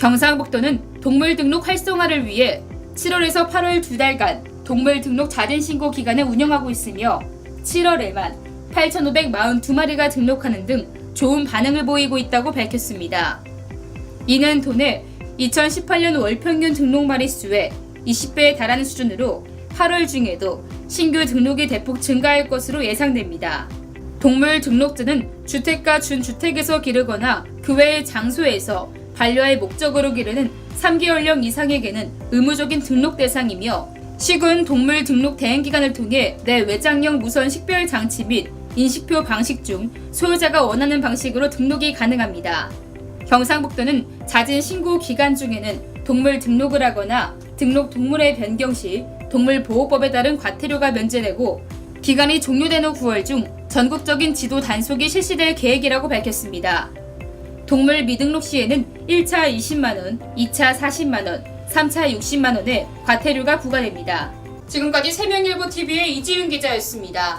경상북도는 동물 등록 활성화를 위해 7월에서 8월 두 달간 동물 등록 자진 신고 기간을 운영하고 있으며 7월에만 8,542마리가 등록하는 등 좋은 반응을 보이고 있다고 밝혔습니다. 이는 도내 2018년 월 평균 등록 마리수의 20배에 달하는 수준으로 8월 중에도 신규 등록이 대폭 증가할 것으로 예상됩니다. 동물 등록자는 주택가 준주택에서 기르거나 그 외의 장소에서 반려의 목적으로 기르는 3개월령 이상에게는 의무적인 등록 대상이며 시군 동물 등록 대행 기관을 통해 내 외장형 무선 식별 장치 및 인식표 방식 중 소유자가 원하는 방식으로 등록이 가능합니다. 경상북도는 자진 신고 기간 중에는 동물 등록을 하거나 등록 동물의 변경 시 동물보호법에 따른 과태료가 면제되고 기간이 종료된 후 9월 중 전국적인 지도 단속이 실시될 계획이라고 밝혔습니다. 동물 미등록 시에는 1차 20만원, 2차 40만원, 3차 60만원의 과태료가 부과됩니다. 지금까지 세명일보TV의 이지윤 기자였습니다.